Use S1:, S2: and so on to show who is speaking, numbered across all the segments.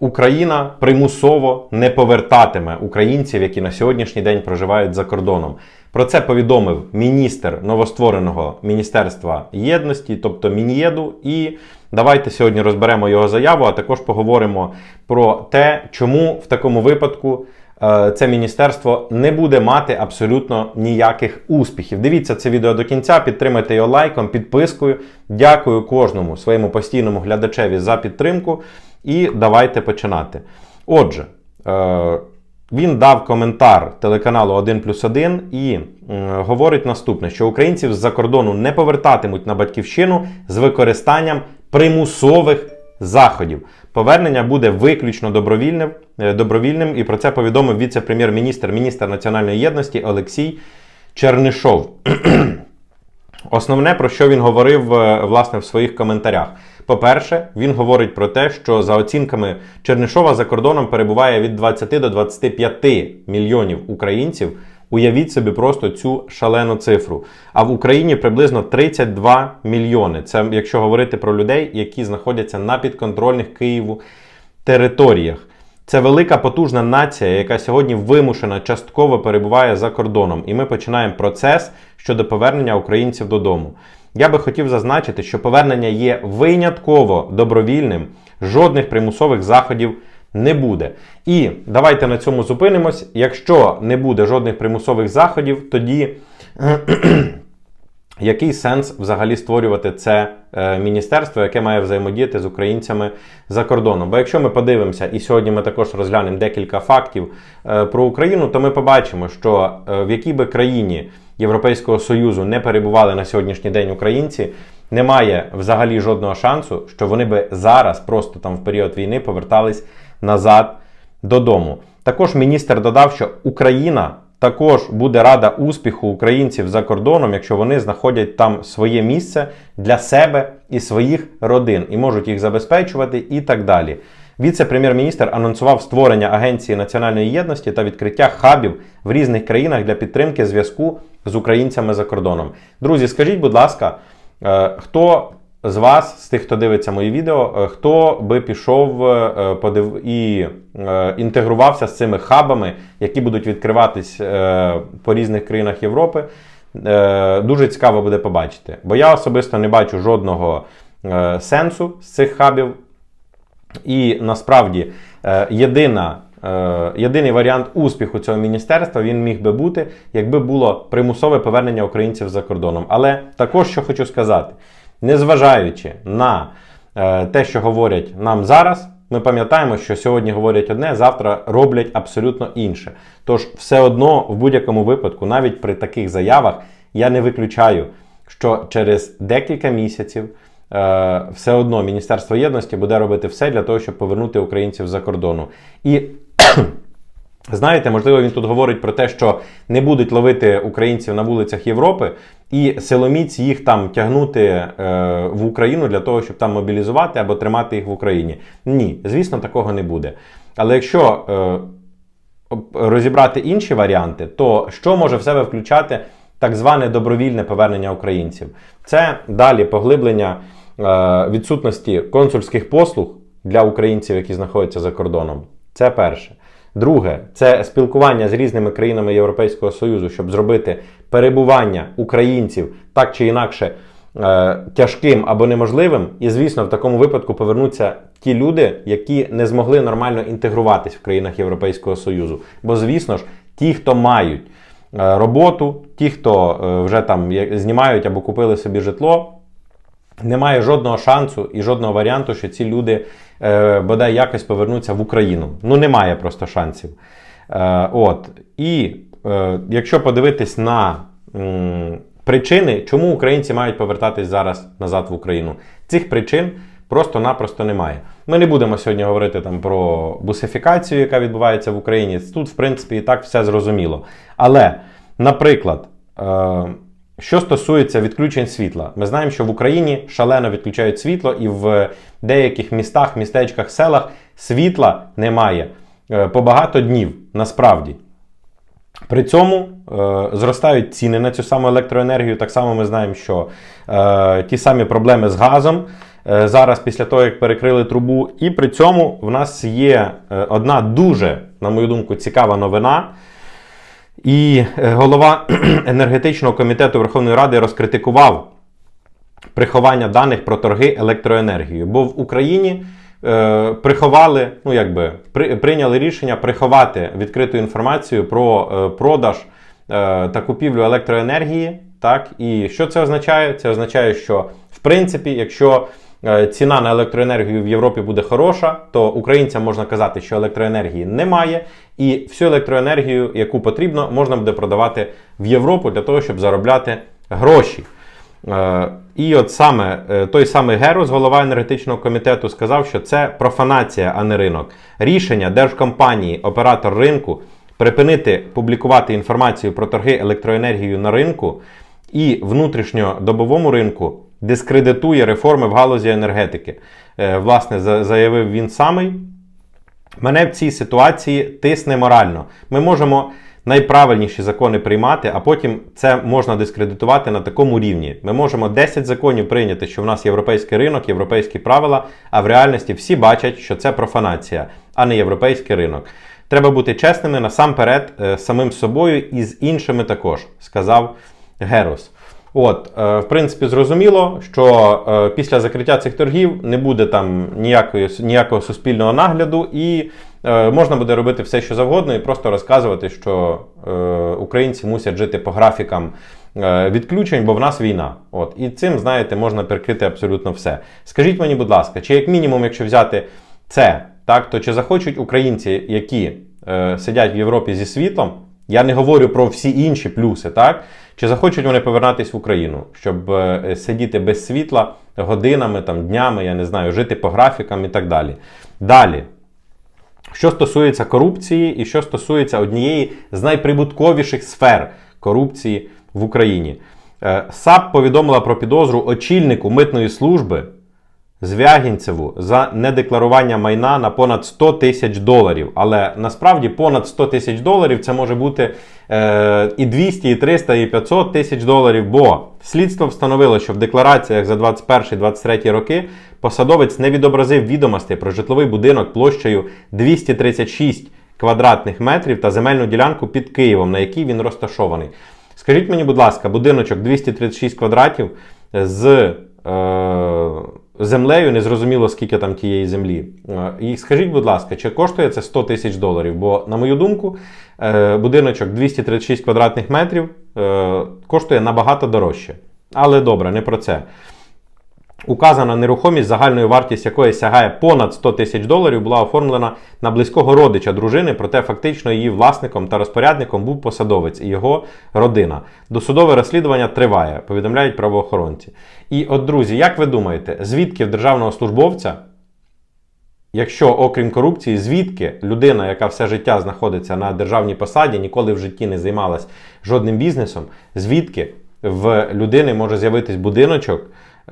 S1: Україна примусово не повертатиме українців, які на сьогоднішній день проживають за кордоном. Про це повідомив міністр новоствореного Міністерства єдності, тобто Мін'єду. І давайте сьогодні розберемо його заяву, а також поговоримо про те, чому в такому випадку е, це міністерство не буде мати абсолютно ніяких успіхів. Дивіться це відео до кінця, підтримайте його лайком, підпискою. Дякую кожному своєму постійному глядачеві за підтримку. І давайте починати. Отже, е, він дав коментар телеканалу 1 плюс 1 і е, говорить наступне: що українців з-за кордону не повертатимуть на батьківщину з використанням примусових заходів. Повернення буде виключно добровільним, е, добровільним і про це повідомив віце-прем'єр-міністр, міністр національної єдності Олексій Чернишов. Основне, про що він говорив власне в своїх коментарях. По-перше, він говорить про те, що за оцінками Чернишова за кордоном перебуває від 20 до 25 мільйонів українців. Уявіть собі просто цю шалену цифру. А в Україні приблизно 32 мільйони. Це якщо говорити про людей, які знаходяться на підконтрольних Києву територіях. Це велика потужна нація, яка сьогодні вимушена частково перебуває за кордоном, і ми починаємо процес щодо повернення українців додому. Я би хотів зазначити, що повернення є винятково добровільним, жодних примусових заходів не буде. І давайте на цьому зупинимось. Якщо не буде жодних примусових заходів, тоді який сенс взагалі створювати це е, міністерство, яке має взаємодіяти з українцями за кордоном? Бо якщо ми подивимося, і сьогодні ми також розглянемо декілька фактів е, про Україну, то ми побачимо, що е, в якій би країні Європейського Союзу не перебували на сьогоднішній день українці, немає взагалі жодного шансу, що вони би зараз, просто там в період війни, повертались назад додому. Також міністр додав, що Україна також буде рада успіху українців за кордоном, якщо вони знаходять там своє місце для себе і своїх родин і можуть їх забезпечувати і так далі. Віце-прем'єр-міністр анонсував створення Агенції національної єдності та відкриття хабів в різних країнах для підтримки зв'язку з українцями за кордоном. Друзі, скажіть, будь ласка, е, хто з вас, з тих, хто дивиться мої відео, е, хто би пішов е, подив... і інтегрувався з цими хабами, які будуть відкриватись по різних країнах Європи, дуже цікаво буде побачити. Бо я особисто не бачу жодного сенсу з цих хабів. І насправді е, єдина. Е, Єдиний варіант успіху цього міністерства він міг би бути, якби було примусове повернення українців за кордоном. Але також що хочу сказати: незважаючи на е, те, що говорять нам зараз, ми пам'ятаємо, що сьогодні говорять одне, завтра роблять абсолютно інше. Тож, все одно, в будь-якому випадку, навіть при таких заявах, я не виключаю, що через декілька місяців. Е, Все одно Міністерство єдності буде робити все для того, щоб повернути українців за кордону. І знаєте, можливо, він тут говорить про те, що не будуть ловити українців на вулицях Європи, і силоміць їх там тягнути е, в Україну для того, щоб там мобілізувати або тримати їх в Україні. Ні, звісно, такого не буде. Але якщо е, розібрати інші варіанти, то що може в себе включати так зване добровільне повернення українців? Це далі поглиблення відсутності консульських послуг для українців, які знаходяться за кордоном. Це перше. Друге, це спілкування з різними країнами Європейського Союзу, щоб зробити перебування українців так чи інакше е, тяжким або неможливим. І, звісно, в такому випадку повернуться ті люди, які не змогли нормально інтегруватись в країнах Європейського Союзу. Бо, звісно ж, ті, хто мають е, роботу, ті, хто е, вже там знімають або купили собі житло, немає жодного шансу і жодного варіанту, що ці люди е, бодай якось повернуться в Україну. Ну, немає просто шансів. Е, от. І е, якщо подивитись на м, причини, чому українці мають повертатись зараз назад в Україну, цих причин просто-напросто немає. Ми не будемо сьогодні говорити там про бусифікацію, яка відбувається в Україні. Тут, в принципі, і так все зрозуміло. Але, наприклад, е, що стосується відключень світла, ми знаємо, що в Україні шалено відключають світло, і в деяких містах, містечках, селах світла немає е, по багато днів насправді. При цьому е, зростають ціни на цю саму електроенергію. Так само ми знаємо, що е, ті самі проблеми з газом е, зараз після того, як перекрили трубу. І при цьому в нас є е, одна дуже, на мою думку, цікава новина. І е, голова енергетичного комітету Верховної Ради розкритикував приховання даних про торги електроенергією. Бо в Україні е, приховали, ну якби при, прийняли рішення приховати відкриту інформацію про е, продаж е, та купівлю електроенергії. Так, і що це означає? Це означає, що в принципі, якщо ціна на електроенергію в Європі буде хороша, то українцям можна казати, що електроенергії немає, і всю електроенергію, яку потрібно, можна буде продавати в Європу для того, щоб заробляти гроші. Е, І от саме е, той самий Герос, голова енергетичного комітету, сказав, що це профанація, а не ринок. Рішення держкомпанії, оператор ринку припинити публікувати інформацію про торги електроенергією на ринку і внутрішньодобовому ринку дискредитує реформи в галузі енергетики. Е, Власне, заявив він самий. Мене в цій ситуації тисне морально. Ми можемо найправильніші закони приймати, а потім це можна дискредитувати на такому рівні. Ми можемо 10 законів прийняти, що в нас європейський ринок, європейські правила, а в реальності всі бачать, що це профанація, а не європейський ринок. Треба бути чесними насамперед е, самим собою і з іншими також, сказав Герос. От, е, в принципі, зрозуміло, що е, після закриття цих торгів не буде там ніякої, ніякого суспільного нагляду, і е, можна буде робити все, що завгодно, і просто розказувати, що українці мусять жити по графікам відключень, бо в нас війна. От, і цим, знаєте, можна перекрити абсолютно все. Скажіть мені, будь ласка, чи як мінімум, якщо взяти це, так, то чи захочуть українці, які сидять в Європі зі світлом, я не говорю про всі інші плюси, так? Чи захочуть вони повернутися в Україну, щоб е, сидіти без світла годинами, там, днями, я не знаю, жити по графікам і так далі. Далі. Що стосується корупції, і що стосується однієї з найприбутковіших сфер корупції в Україні. Е, САП повідомила про підозру очільнику митної служби Звягінцеву за недекларування майна на понад 100 тисяч доларів. Але насправді понад 100 тисяч доларів це може бути е, і 200, і 300, і 500 тисяч доларів. Бо слідство встановило, що в деклараціях за 21-23 роки посадовець не відобразив відомостей про житловий будинок площею 236 квадратних метрів та земельну ділянку під Києвом, на якій він розташований. Скажіть мені, будь ласка, будиночок 236 квадратів з е, землею, незрозуміло скільки там тієї землі. Е, І скажіть, будь ласка, чи коштує це 100 тисяч доларів? Бо, на мою думку, е, будиночок 236 квадратних метрів е, коштує набагато дорожче. Але добре, не про це. Указана нерухомість, загальною вартість якої сягає понад 100 тисяч доларів, була оформлена на близького родича дружини, проте фактично її власником та розпорядником був посадовець і його родина. Досудове розслідування триває, повідомляють правоохоронці. І от, друзі, як ви думаєте, звідки в державного службовця, якщо окрім корупції, звідки людина, яка все життя знаходиться на державній посаді, ніколи в житті не займалась жодним бізнесом, звідки в людини може з'явитись будиночок?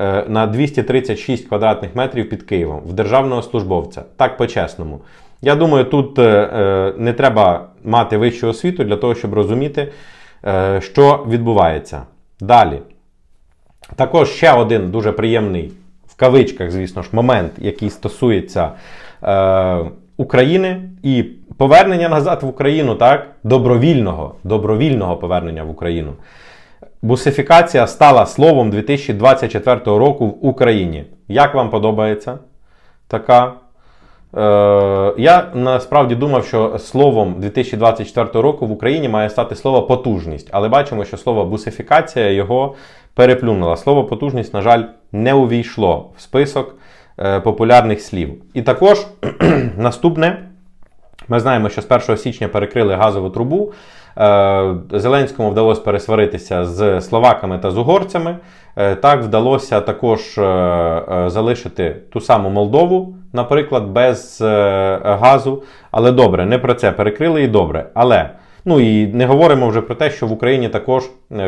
S1: Е, на 236 квадратних метрів під Києвом в державного службовця. Так по-чесному. Я думаю, тут е, е, не треба мати вищу освіту для того, щоб розуміти, що відбувається. Далі. Також ще один дуже приємний, в кавичках, звісно ж, момент, який стосується е, України і повернення назад в Україну, так, добровільного, добровільного повернення в Україну. Бусифікація стала словом 2024 року в Україні. Як вам подобається така? Е, я насправді думав, що словом 2024 року в Україні має стати слово потужність, але бачимо, що слово бусифікація його переплюнуло. Слово потужність, на жаль, не увійшло в список е, популярних слів. І також наступне. Ми знаємо, що з 1 січня перекрили газову трубу. Е, Зеленському вдалося пересваритися з словаками та з угорцями. Е, Так вдалося також е, залишити ту саму Молдову, наприклад, без газу. Але добре, не про це перекрили і добре. Але ну і не говоримо вже про те, що в Україні також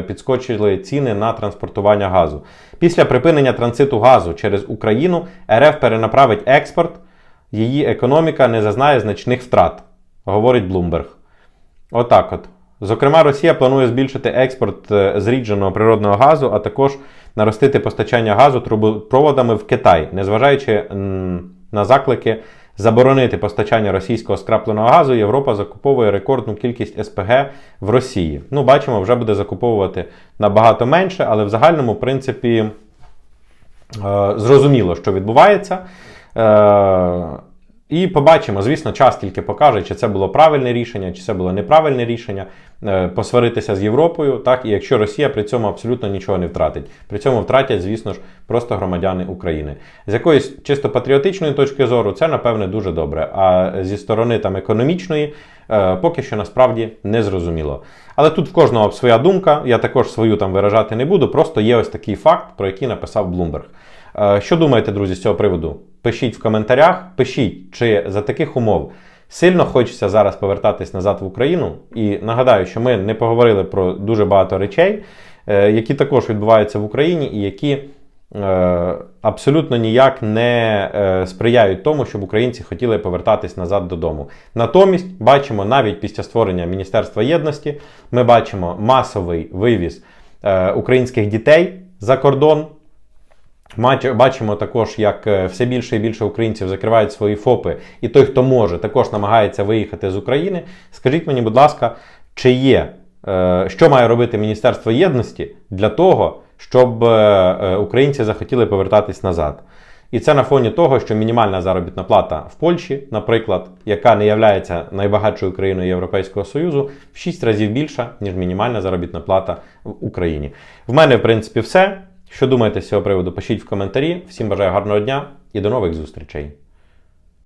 S1: підскочили ціни на транспортування газу. Після припинення транзиту газу через Україну РФ перенаправить експорт її економіка не зазнає значних втрат, говорить Блумберг. Отак от. Зокрема, Росія планує збільшити експорт е, зрідженого природного газу, а також наростити постачання газу трубопроводами в Китай, незважаючи на заклики заборонити постачання російського скрапленого газу, Європа закуповує рекордну кількість СПГ в Росії. Ну, бачимо, вже буде закуповувати набагато менше, але в загальному, принципі, е, зрозуміло, що відбувається. Е, і побачимо, звісно, час тільки покаже, чи це було правильне рішення, чи це було неправильне рішення е, посваритися з Європою, так і якщо Росія при цьому абсолютно нічого не втратить. При цьому втратять, звісно ж, просто громадяни України. З якоїсь чисто патріотичної точки зору, це напевне дуже добре. А зі сторони там економічної, е, поки що насправді не зрозуміло. Але тут в кожного своя думка, я також свою там виражати не буду. Просто є ось такий факт, про який написав Блумберг. Е, Що думаєте, друзі, з цього приводу? Пишіть в коментарях, пишіть, чи за таких умов сильно хочеться зараз повертатись назад в Україну. І нагадаю, що ми не поговорили про дуже багато речей, е, які також відбуваються в Україні, і які е, абсолютно ніяк не сприяють тому, щоб українці хотіли повертатись назад додому. Натомість бачимо навіть після створення Міністерства єдності, ми бачимо масовий вивіз українських дітей за кордон. Бачимо також, як е, все більше і більше українців закривають свої ФОПи, і той, хто може, також намагається виїхати з України. Скажіть мені, будь ласка, чи є, е, що має робити Міністерство єдності для того, щоб е, українці захотіли повертатись назад? І це на фоні того, що мінімальна заробітна плата в Польщі, наприклад, яка не є найбагатшою країною Європейського Союзу, в 6 разів більша, ніж мінімальна заробітна плата в Україні. В мене, в принципі, все. Що думаєте з цього приводу? Пишіть в коментарі. Всім бажаю гарного дня і до нових зустрічей.